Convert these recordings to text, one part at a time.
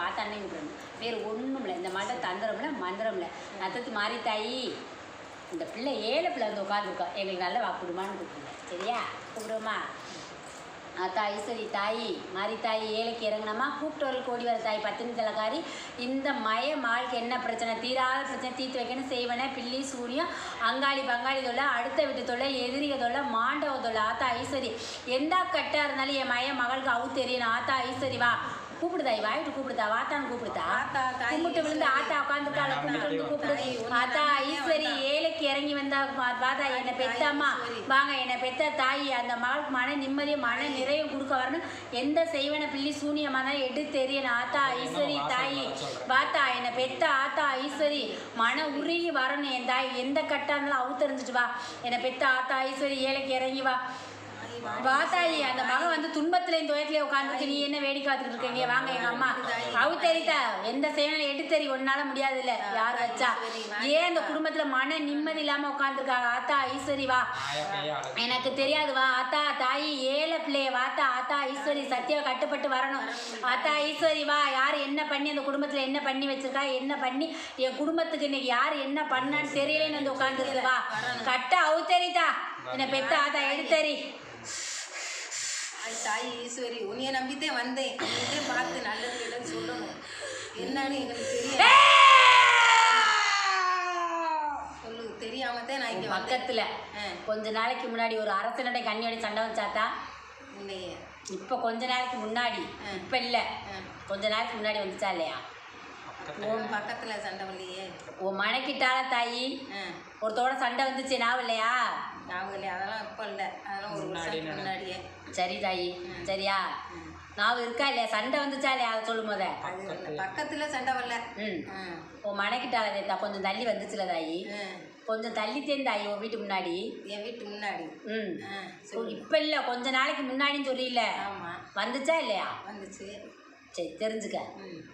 வாத்தானே விட்டுறணும் வேறு ஒன்றும் இல்லை இந்த மாட்ட தந்திரம்ல மந்திரம்ல. மந்திரம் நத்தத்து மாறி தாயி. இந்த பிள்ளை ஏழை பிள்ளை வந்து உட்காந்துருக்கோம் எங்களுக்கு நல்ல வாக்குடுமான்னு கூப்பிடுங்க. சரியா? கூப்பிடுவோமா? அத்தா ஐஸ்வரி தாயி. மாறி தாயி ஏழைக்கு இறங்கினமா? கூப்பிட்டவர்களுக்கு கோடி வர தாய் பத்தினி தலைக்காரி இந்த மய மாளுக்கு என்ன பிரச்சனை? தீராத பிரச்சனை. தீர்த்து வைக்கணும் செய்வனே பில்லி சூரியம் அங்காளி பங்காளி தொல்லை அடுத்த வீட்டு தொல்லை எதிரிக தொல்லை மாண்டவ தொல்லை. ஆத்தா ஐஸ்வரி எந்த கட்டாக இருந்தாலும் என் மய மகளுக்கு அவு தெரியணும். ஆத்தா ஐஸ்வரி வா. கூப்பிடுதாய் வாயிட்டு கூப்பிடுதா? வாத்தான்னு கூப்பிடுதா? கும்பிட்டு விழுந்து ஆத்தா உட்காந்துருக்காள கும்பிட்டு விழுந்து கூப்பிடு ஆத்தா ஐஸ்வரி ஏழைக்கு இறங்கி வந்தா பாத்தா என்னை பெத்தம்மா. வாங்க என்னை பெத்த தாய் அந்த மகளுக்கு மன நிம்மதியும் மன நிறைவும் கொடுக்க வரணும். எந்த செய்வன பிள்ளி சூனியமாக தான் எடுத்து தெரியணும். ஆத்தா ஐஸ்வரி தாயி. பாத்தா என்னை பெத்த ஆத்தா ஐஸ்வரி மன உருகி வரணும். என் தாய் எந்த கட்டா இருந்தாலும் அவு தெரிஞ்சிட்டு வா. என்னை பெத்த ஆத்தா ஐஸ்வரி ஏழைக்கு இறங்கி வா. வா அந்த மகன் வந்து துன்பத்திலையும் துயரத்திலையும் உட்காந்துருக்கு நீ என்ன வேடிக்கை பார்த்துட்டு இருக்கீங்க வாங்க எங்க அம்மா. அவு தெரித்தா எந்த செய்வனை எட்டு தெரி ஒன்னால முடியாது இல்ல யார் வச்சா? ஏன் அந்த குடும்பத்துல மன நிம்மதி இல்லாம உட்காந்துருக்காங்க ஆத்தா ஈஸ்வரி வா. எனக்கு தெரியாது வா. ஆத்தா தாயி ஏழை பிள்ளைய வாத்தா ஆத்தா ஈஸ்வரி சத்தியா கட்டுப்பட்டு வரணும். ஆத்தா ஈஸ்வரி வா. யார் என்ன பண்ணி அந்த குடும்பத்தில் என்ன பண்ணி வச்சிருக்கா? என்ன பண்ணி என் குடும்பத்துக்கு இன்னைக்கு யார் என்ன பண்ணான்னு தெரியலன்னு வந்து உட்காந்துருக்கு வா. கட்ட அவுத்தரிதா என்னை பெத்த ஆத்தா எடுத்தறி தாய் ஈஸ்வரி உன்னைய நம்பித்தான் வந்தேன். நீங்களே பார்த்து நல்லது கெட்டது சொல்லணும். என்னன்னு எங்களுக்கு தெரியும் சொல்லு தெரியாம தான் நான் இங்க பக்கத்துல கொஞ்ச நாளைக்கு முன்னாடி ஒரு அரசனுடைய கண்ணியோட சண்டை வச்சாத்தா? உன்னைய. இப்போ கொஞ்ச நாளைக்கு முன்னாடி. இப்போ இல்லை. கொஞ்ச நாளைக்கு முன்னாடி வந்துச்சா இல்லையா? உன் பக்கத்துல சண்டை வரலையே உன் மனைக்கிட்டால தாயி? ஒருத்தோட சண்டை வந்துச்சு நான் இல்லையா? ஞாபகம் இல்லையா அதெல்லாம் இப்போ இல்லை. அதெல்லாம் ஒரு முன்னாடியே. சரி தாயி சரியா? நான் இருக்கா இல்லையா? சண்டை வந்துச்சா இல்லையா? அதை சொல்லும் போத. பக்கத்துல சண்டை வரல. ம். உன் மனைக்கிட்டால தேத்தா கொஞ்சம் தள்ளி வந்துச்சுல தாயி. கொஞ்சம் தள்ளி தேந்தாயி உன் வீட்டு முன்னாடி. என் வீட்டு முன்னாடி. ம். இப்போ இல்லை கொஞ்ச நாளைக்கு முன்னாடின்னு சொல்லியில்ல ஆமா. வந்துச்சா இல்லையா? வந்துச்சு. சரி தெரிஞ்சுக்க.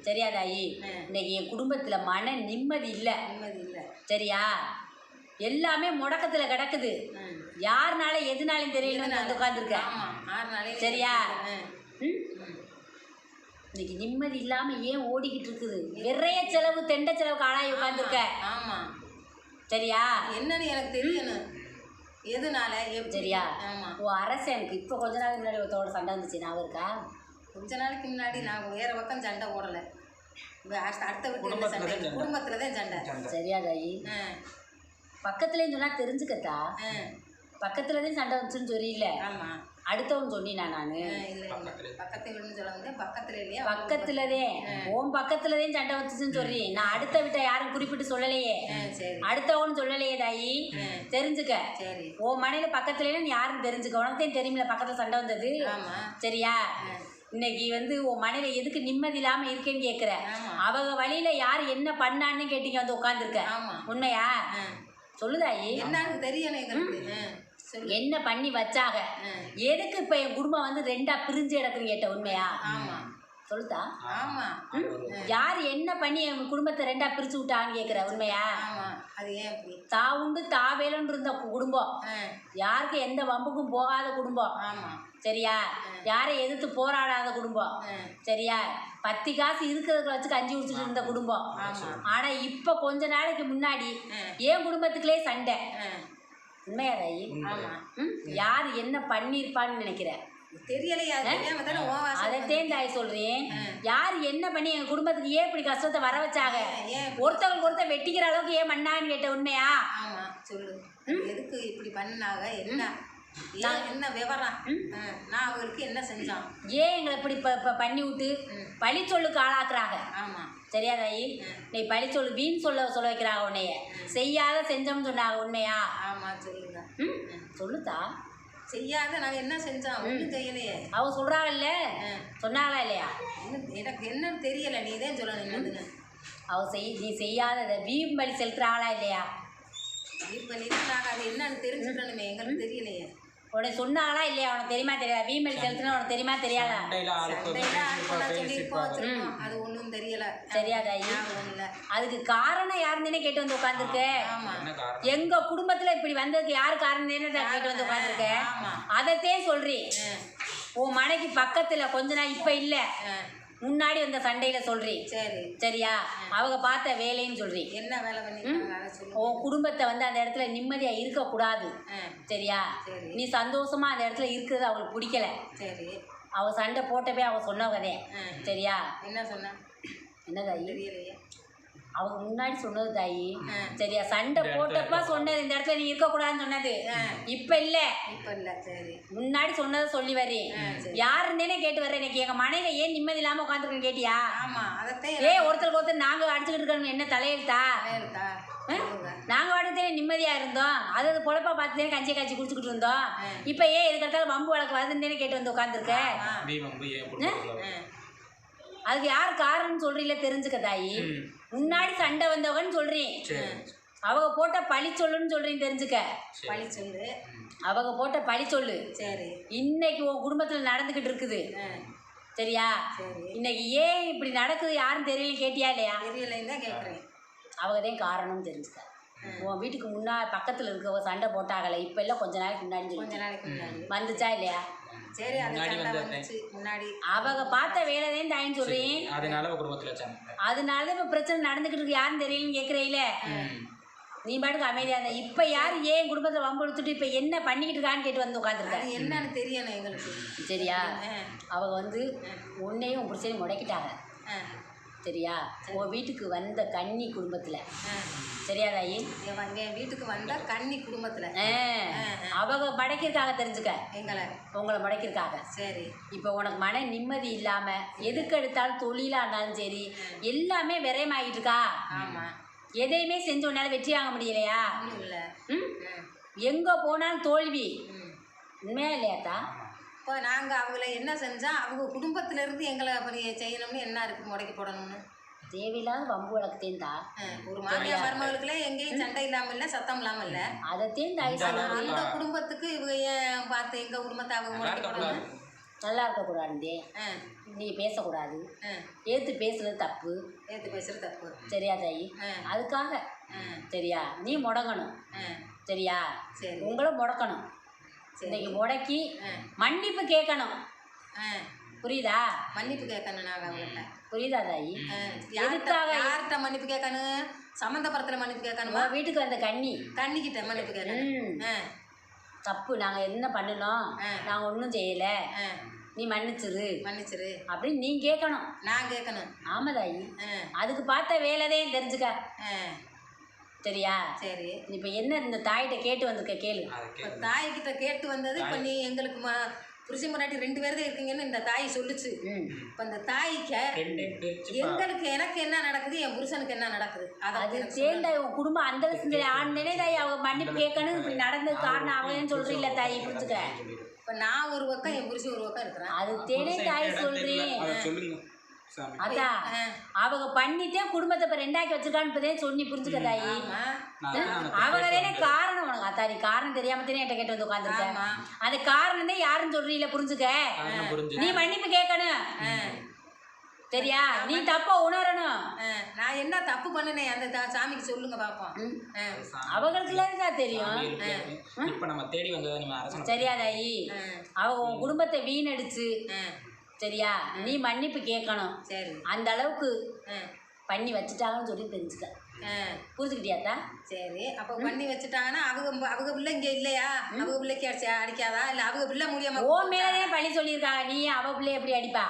சரியா தாயி. இன்னைக்கு என் குடும்பத்தில் மன நிம்மதி இல்லை. நிம்மதி இல்லை. சரியா? எல்லாமே முடக்கத்துல கிடக்குது. யாருனால எதுனாலும் தெரியலன்னு வந்து உட்காந்துருக்க. ஆமா. ஆறு நாளே சரியா? இன்னைக்கு நிம்மதி இல்லாம ஏன் ஓடிக்கிட்டு இருக்குது? நிறைய செலவு தெண்ட செலவுக்கு ஆளாகி உட்காந்துருக்க. ஆமா. சரியா? என்னன்னு எனக்கு தெரியணும். எதுனால? சரியா? ஆமா. உன் அரசனுக்கு இப்போ கொஞ்ச நாள் முன்னாடி ஒருத்தோட சண்டை வந்துச்சு. ஞாபகம் இருக்கா? கொஞ்ச நாளைக்கு முன்னாடி நான் வேற பக்கம் சண்டை போடல. இவ அடுத்த அடுத்த வீட்டு என்ன சண்டை? குடும்பத்துல தான் சண்டை. சரியா தாயி பக்கத்துலேயும் சொன்னா தெரிஞ்சுக்கத்தா? ஆ, பக்கத்துல தான் சண்டை வந்துச்சுன்னு சொல்லியில்ல ஆமா. அடுத்தவன் சொன்னினா நான்? பக்கத்துலதே உன் பக்கத்துலதே சண்டை வந்துச்சுன்னு சொல்லி நான் அடுத்த வீட்டை யாரும் குறிப்பிட்டு சொல்லலையே. அடுத்தவன்னு சொல்லலையே தாயி. தெரிஞ்சுக்க. சரி. உன் மனையில பக்கத்துல நீ யாரும் தெரிஞ்சுக்க. உனக்கு தான் தெரியுமில்ல பக்கத்துல சண்டை வந்தது. ஆமா. சரியா? இன்னைக்கு வந்து உன் மனையில எதுக்கு நிம்மதி இல்லாம இருக்கேன்னு கேக்குற. அவங்க வழியில யார் என்ன பண்ணான்னு கேட்டீங்க வந்து உட்காந்துருக்க உண்மையா. சொல்லுதாயி என்னன்னு சொல்லு. என்ன பண்ணி வச்சாக? எதுக்கு இப்ப என் குடும்பம் வந்து ரெண்டா பிரிஞ்சு கிடக்குன்னு கேட்ட உண்மையா? சொல்லுதா? ஆமா. யார் என்ன பண்ணி என் குடும்பத்தை ரெண்டா பிரிச்சு விட்டான்னு கேக்குற உண்மையா? அது ஏன் தா உண்டு தா வேலுன்னு இருந்த குடும்பம். யாருக்கு எந்த வம்புக்கும் போகாத குடும்பம். ஆமா. சரியா? யாரை எதிர்த்து போராடாத குடும்பம்? சரியா? பத்து காசு இருக்கிறத வச்சு கஞ்சி குடிச்சிட்டு இருந்த குடும்பம். ஆனா இப்ப கொஞ்ச நாளைக்கு முன்னாடி. என் குடும்பத்துக்குள்ளே சண்டை? ஆ, உண்மையா தாயி ஆமா. ம்? யார் என்ன பண்ணியிருப்பான்னு நினைக்கிற? தெரியலையா தெரியாம தானே ஓ வாசம் அதைத்தேன் தாய் சொல்றேன் யார் என்ன பண்ணி எங்க குடும்பத்துக்கு ஏன் இப்படி கஷ்டத்தை வர வச்சாங்க ஏன் ஒருத்தவங்களுக்கு ஒருத்தர் வெட்டிக்கிற அளவுக்கு ஏன் பண்ணான்னு கேட்ட உண்மையா? ஆமா சொல்லு. எதுக்கு இப்படி பண்ணாங்க என்ன? ஏன் என்ன விவரம்? நான் அவங்களுக்கு என்ன செஞ்சோம்? ஏன் எங்களை இப்படி இப்போ இப்போ பண்ணி விட்டு பழி சொல்லுக்கு ஆளாக்குறாங்க? ஆமா. சரியா தாயி? நீ பழி சொல்லு வீண் சொல்ல சொல்ல வைக்கிறாங்க உன்னைய. செய்யாத செஞ்சோம்னு சொன்னாங்க உண்மையா? ஆமா சொல்லுங்க. ம் சொல்லுதா? செய்யாத நாங்க என்ன செஞ்சோம்? ஒன்றும் செய்யலையே. அவ சொல்றாங்கல்ல சொன்னாங்களா இல்லையா? எனக்கு என்னன்னு தெரியல. நீ தான் சொல்லணும் என்னதுன்னு. அவ செய் நீ செய்யாத வீண் பலி செலுத்துறாங்களா இல்லையா? இப்போ நீ நாங்கள் அது என்னன்னு தெரிஞ்சுக்கணுமே. எங்களுக்கு தெரியலையே. உடனே சொன்னாங்களா இல்லையா? உனக்கு தெரியுமா தெரியாதா. பலி செலுத்துனா உனக்கு தெரியுமா தெரியாதா? அது ஒன்றும் தெரியல. இல்லை. அதுக்கு காரணம் யாருன்னு கேட்டு வந்து உட்காந்துருக்க எங்க குடும்பத்துல இப்படி வந்ததுக்கு யாரு காரணம் கேட்டு வந்து உட்காந்துருக்க ஆமா. அதத்தே சொல்றி. உன் மனைக்கு பக்கத்துல கொஞ்ச நாள் இப்ப இல்ல. முன்னாடி வந்த சண்டையில சொல்றேன் சரி. சரியா? அவங்க பார்த்த வேலைன்னு சொல்றேன் என்ன வேலை சொல்லு. உன் குடும்பத்தை வந்து அந்த இடத்துல நிம்மதியா இருக்க கூடாது சரியா? சரி. நீ சந்தோஷமா அந்த இடத்துல இருக்கிறது அவங்களுக்கு பிடிக்கல. சரி. அவ சண்டை போட்டப்பே அவ சொன்னவதே ஆ. சரியா? என்ன சொன்ன? என்ன தெரியலையே. அவங்க முன்னாடி சொன்னது தாயி. சரியா? சண்டை போட்டப்ப சொன்னது இந்த இடத்துல நீ இருக்க கூடாதுன்னு சொன்னது இப்ப இல்ல. இப்ப இல்ல சரி. முன்னாடி சொன்னதை சொல்லி வரேன் யாருன்னே கேட்டு வர்றேன் எனக்கு எங்க மனையில ஏன் நிம்மதி இல்லாம உட்காந்துருக்கேன் கேட்டியா? ஆமா ஏய் ஒருத்தருக்கு ஒருத்தர் நாங்க அடிச்சுக்கிட்டு இருக்கணும் என்ன தலையெழுத்தா? இருக்கா ஆ? நாங்க வாடகை நிம்மதியா இருந்தோம். அது அது பொழப்பா பார்த்து கஞ்சி காய்ச்சி குடிச்சுக்கிட்டு இருந்தோம். இப்ப ஏன் இதுக்கடுத்தாலும் வம்பு வழக்கு வருதுன்னு கேட்டு வந்து உட்காந்துருக்க தீபம் போய் என் குடும்பத்துல அதுக்கு யார் காரணம்னு சொல்றீங்கள தெரிஞ்சுக்க தாயி. முன்னாடி சண்டை வந்தவங்கன்னு சொல்றேன். சரி அவங்க போட்ட பழி சொல்லுன்னு சொல்றேன் தெரிஞ்சுக்க. பழி சொல்லு அவங்க போட்ட பழி சொல்லு சரி. இன்னைக்கு உன் குடும்பத்துல நடந்துகிட்டு இருக்குது. சரியா? சரி. இன்னைக்கு ஏன் இப்படி நடக்குது யாரும் தெரியல கேட்டியா இல்லையா? தெரியலைன்னு தான் கேட்குறேன். அவங்கதான் காரணம் தெரிஞ்சுக்க. உன் வீட்டுக்கு முன்னா பக்கத்துல இருக்கவங்க சண்டை போட்டாகல இப்ப எல்லாம் கொஞ்ச நாளைக்கு முன்னாடி கொஞ்ச நாளைக்கு முன்னாடி. வந்துச்சா இல்லையா? சரி அது முன்னாடி முன்னாடி. அவங்க பார்த்த வேலைதான் தாயின்னு சொல்றேன். அதனால குடும்பத்துல வச்சாங்க அதனால இப்ப பிரச்சனை நடந்துகிட்டு இருக்கு. யாரும் தெரியலன்னு கேக்குறீல. நீ பாட்டுக்கு அமைதியா இருந்த இப்ப யார் ஏன் குடும்பத்தை வம்பு எடுத்துட்டு இப்ப என்ன பண்ணிக்கிட்டு இருக்கான்னு கேட்டு வந்து உட்காந்துருக்க அது என்னன்னு தெரியணும் எங்களுக்கு. சரியா? அவங்க வந்து உன்னையும் உன் புருஷனையும் முடக்கிட்டாங்க. சரியா உன் வீட்டுக்கு வந்த கன்னி குடும்பத்துல. சரியா தாயி? என் வீட்டுக்கு வந்தா கன்னி குடும்பத்துல. அவங்க மடக்கிருக்காக தெரிஞ்சுக்க. எங்களை. உங்களை முடக்கிருக்காங்க சரி. இப்போ உனக்கு மன நிம்மதி இல்லாம எதுக்கு எடுத்தாலும் தொழிலா இருந்தாலும் சரி எல்லாமே விரயமாகிட்டு இருக்கா ஆமா. எதையுமே செஞ்ச உன்னால வெற்றி வாங்க முடியலையா? இல்லை. ம்? எங்க போனாலும் தோல்வி. உண்மையா இல்லையாத்தா இப்போ நாங்கள் அவங்கள என்ன செஞ்சா அவங்க குடும்பத்துல இருந்து எங்களை அப்படி செய்யணும்னு என்ன இருக்கு? முடக்கி போடணும்னு. தேவையில்லாத வம்பு வழக்கத்தையும் தா ஆ, ஒரு மாமியார் மருமகளுக்குள்ள எங்கேயும் சண்டை இல்லாம இல்ல சத்தம் இல்லாம இல்ல. அதைத்தையும் தாய் சொல்லணும் அந்த குடும்பத்துக்கு இவங்க ஏன் பார்த்து எங்க குடும்பத்தை அவங்க முடக்கி போடணும்? நல்லா இருக்கக்கூடாது நீ பேசக்கூடாது. ஆ, ஏத்து பேசுறது தப்பு. ஏத்து பேசுறது தப்பு. சரியா தாயி? ஆ. அதுக்காக. ஆ, சரியா? நீ முடங்கணும். ஆ, சரியா? சரி. உங்களை முடக்கணும். இன்னைக்கு முடக்கி ஆ. மன்னிப்பு கேட்கணும். ஆ, புரியுதா? மன்னிப்பு கேட்கணும் நாங்கள் அவங்கள்ட்ட புரியுதா தாயி? எதுக்காக யார்கிட்ட மன்னிப்பு கேட்கணும்? சம்மந்தப்படத்துல மன்னிப்பு கேட்கணுமா? வீட்டுக்கு வந்த கண்ணி. கண்ணிக்கிட்ட மன்னிப்பு கேட்கணும். ம். ஆ, தப்பு. நாங்க என்ன பண்ணணும் ஆ. நாங்க ஒன்றும் செய்யல. ஆ, நீ மன்னிச்சிரு. மன்னிச்சிரு. அப்படின்னு நீ கேட்கணும். நான் கேட்கணும். ஆமா தாயி. ஆ, அதுக்கு பார்த்த வேலைதான் தெரிஞ்சுக்க. ஆ, சரியா? சரி. இப்ப என்ன இந்த தாயிட்ட கேட்டு வந்திருக்க கேளு. தாய்கிட்ட கேட்டு வந்தது இப்போ நீ எங்களுக்கு ம புருஷன் முன்னாடி ரெண்டு பேர் தான் இருக்கீங்கன்னு இந்த தாய் சொல்லுச்சு. இப்போ இந்த தாய்க்க எங்களுக்கு எனக்கு என்ன நடக்குது என் புருஷனுக்கு என்ன நடக்குது? அதை சேர்ந்த உன் குடும்பம் அந்த சிந்தை ஆண்னே தாய் அவங்க மன்னிப்பு கேட்கணும். இப்படி நடந்தது காரணம் அவங்கன்னு சொல்றீல்ல தாய் புரிஞ்சுக்க. இப்போ நான் ஒரு பக்கம் என் புருஷன் ஒரு பக்கம் இருக்கிறேன். அது தேனே தாய் சொல்றேன் அதை சொல்லுங்க சாமி. அதா அவங்க பண்ணிட்டே குடும்பத்தை இப்ப ரெண்டாக்கி வச்சிருக்கான்னு இப்பதே சொன்னி புரிஞ்சுக்க தாயி. ஆமா. நான் தான் அந்த அவங்க தானே காரணம் உனக்கு அத்தா நீ காரணம் தெரியாம தானே என்கிட்ட கேட்டு வந்து உட்காந்துருக்க ஆமா. அந்த காரணம் தான் யாருன்னு சொல்றீல புரிஞ்சுக்க? நீ மன்னிப்பு கேட்கணும். சரியா? நீ தப்ப உணரணும். நான் என்ன தப்பு பண்ணினேன் அந்த சாமிக்கு சொல்லுங்க பார்ப்போம் ம். ஆ, அவங்களுக்கு தான் தெரியும். இப்ப நம்ம தேடி வந்ததை சரியா தாயி? அவங்க குடும்பத்தை வீணடிச்சு சரியா? நீ மன்னிப்பு கேட்கணும். சரி. அந்த அளவுக்கு பண்ணி வச்சுட்டாங்கன்னு சொல்லி தெரிஞ்சுக்க. புரிஞ்சுக்கிட்டியாத்தா சரி. அப்போ பண்ணி வச்சுட்டாங்கன்னா அவங்க அவங்க பிள்ளை இங்கே இல்லையா? அவங்க பிள்ளைக்கு அடிச்சா அடிக்காதா? இல்லை அவங்க பிள்ளை மூலியமா ஓ மேலதானே பழி சொல்லியிருக்காங்க. நீ அவ பிள்ளைய எப்படி அடிப்பா?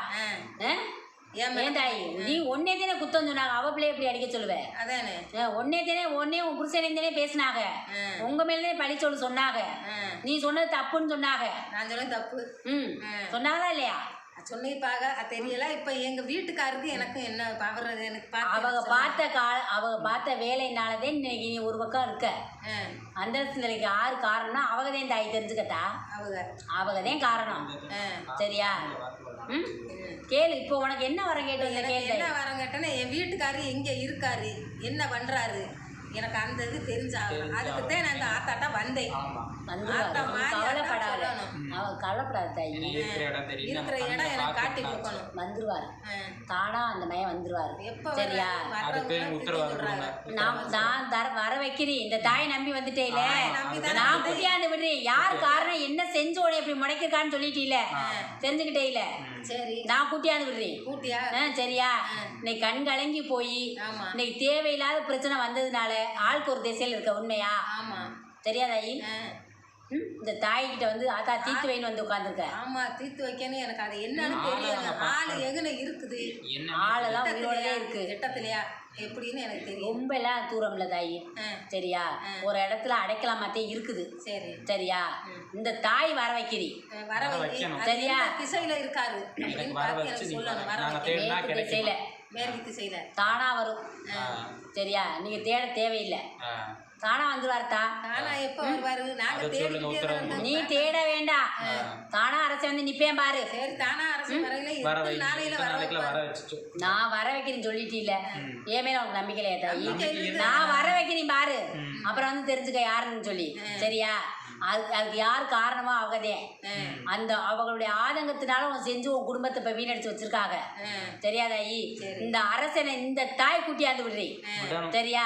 ஏன் மேல- தாயி? நீ ஒன்னே தானே குத்தம் சொன்னாங்க. அவ பிள்ளைய எப்படி அடிக்க சொல்லுவ? அதானே. ஒன்னே தானே ஒன்னே உன் புருஷனே தானே பேசினாங்க. உங்க மேலதானே பழி சொல்லு சொன்னாங்க. நீ சொன்னது தப்புன்னு சொன்னாங்க. நான் சொன்னது தப்பு. ம். சொன்னாங்களா இல்லையா? சொன்னிப்பாக அது தெரியல. இப்போ எங்க வீட்டுக்காருக்கு எனக்கு என்ன அவர் எனக்கு பார்த்து அவங்க பார்த்த கால அவங்க பார்த்த வேலைனாலதே இன்னைக்கு நீ ஒரு பக்கம் இருக்க. ஆ, அந்த நிலைக்கு யாரு காரணம்னா அவங்க தான் தாய் தெரிஞ்சுக்கத்தா? அவங்க. அவங்க தான் காரணம் சரியா? ம்? கேளு இப்போ உனக்கு என்ன வர கேட்டு கேள்வி என்ன வரம் கேட்டேன்னா என் வீட்டுக்காரு எங்க இருக்காரு? என்ன பண்றாரு? எனக்கு அந்த இது தெரிஞ்சாகணும். அதுக்கு தான் நான் இந்த ஆத்தாட்டா வந்தேன். ஆத்தா சொல்லணும். அவன் கவலைப்படாத தாயி. இருக்கிற இடம் எனக்கு காட்டி கொடுக்கணும். வந்துருவாரு. தானா அந்த மையம் வந்துருவாரு. சரியா? நான் நான் தர வர வைக்கிறேன். இந்த தாய் நம்பி வந்துட்டேல. நான் குட்டியாந்து விடுறேன். யார் காரணம்? என்ன செஞ்சு உடனே இப்படி முடைக்கிருக்கான்னு சொல்லிட்டீல. தெரிஞ்சுக்கிட்டே இல்ல சரி. நான் கூட்டியாந்து விடுறேன். கூட்டியா? ஆ, சரியா? இன்னைக்கு கண் கலங்கி போய் ஆமா. இன்னைக்கு தேவையில்லாத பிரச்சனை வந்ததுனால ஆளுக்கு ஒரு திசையில் இருக்க உண்மையா? ஆமா. தெரியாதாயி இந்த தாய்கிட்ட வந்து ஆத்தா தீத்து வைன்னு வந்து உட்காந்துருக்க ஆமா தீர்த்து வைக்கணும் எனக்கு அது என்னன்னு தெரியல. ஆளு எங்கன இருக்குது? என்ன ஆளெல்லாம் உயிரோடவே இருக்கு திட்டத்திலையா? எப்படின்னு எனக்கு தெரியும் ரொம்ப எல்லாம் தூரம்ல தாயி. சரியா? ஒரு இடத்துல அடைக்கலாமாத்தே இருக்குது. சரி. சரியா? இந்த தாய் வர வைக்கிறி. வர சரியா? திசையில இருக்காரு? சொல்லணும். வர திசையில மேற்கு திசையில தானா வரும். சரியா? நீங்க தேட தேவையில்லை. தானா வந்துருவார்த்தா? ஆனா எப்ப வருவாரு? நாங்க. தான் இருக்கோம். நீ தேட வேண்டாம் தானா அரசு வந்து நிப்பேன் பாரு. சரி தானா அரசு வரையில வர வை. இத்தனை நாளையில வர நான் வர வைக்கிறேன் சொல்லிட்டீல ஏன் மேல உனக்கு நம்பிக்கை இல்லையா. நான் வர வைக்கிறேன் பாரு. அப்புறம் வந்து தெரிஞ்சுக்க யாருன்னு சொல்லி. சரியா? அது அதுக்கு யார் காரணமோ அவகதே அந்த அவங்களுடைய ஆதங்கத்தினால உன் செஞ்சு உன் குடும்பத்தை இப்ப வீணடிச்சு வச்சிருக்காங்க. ஆ, தெரியாதாயி சரி. இந்த அரசனை இந்த தாய் கூட்டியாந்து விடுறி. சரியா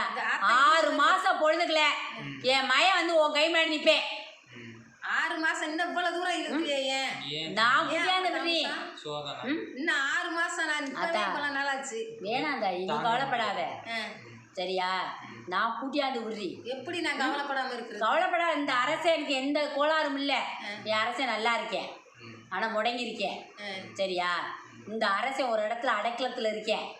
ஆறு மாசம் பொழுதுக்கல என் மயன் வந்து உன் கை முன்னாடி நிப்பேன் ம். ஆறு மாசம் இன்னும் இவ்வளவு தூரம் இருக்கிறியே ஏன்? நான் கூட்டியாந்து விடுறி சோதனை. இன்னும் ஆறு மாசம் நான் நாளாச்சு. வேணாம் தாயி நீ கவலைப்படாத. சரியா? நான் கூட்டியாந்து விடுறி. எப்படி நான் கவலைப்படாம இருக்கிறது? கவலைப்படாத இந்த அரசு எனக்கு எந்த கோளாறும் இல்லை. என் அரசே நல்லா இருக்கேன். ஆனால் முடங்கி இருக்கேன். ஆ. சரியா? இந்த அரசை ஒரு இடத்துல அடைக்கலத்தில் இருக்கேன்.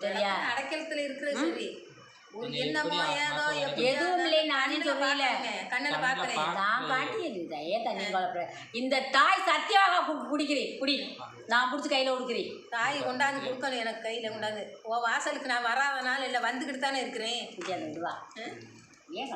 சரியா? அடைக்கலத்துல இருக்கிறது சரி. என்னமோ ஏதோ எதுவும் இல்லை நானே சொல்லல கண்ணில் கண்ணுல பாக்குறேன். பா- நான் காட்டியது ஏன் தண்ணி கவலைப்பட இந்த தாய் சத்தியமாக கு- குடிக்கிறேன். குடி. நான் பிடிச்சி கையில் கொடுக்குறேன் தாய் கொண்டாந்து கொடுக்கணும் எனக்கு கையில கொண்டாந்து. ஓ வாசலுக்கு நான் வராதனால இல்லை வந்துக்கிட்டு தானே இருக்கிறேன் ஏன்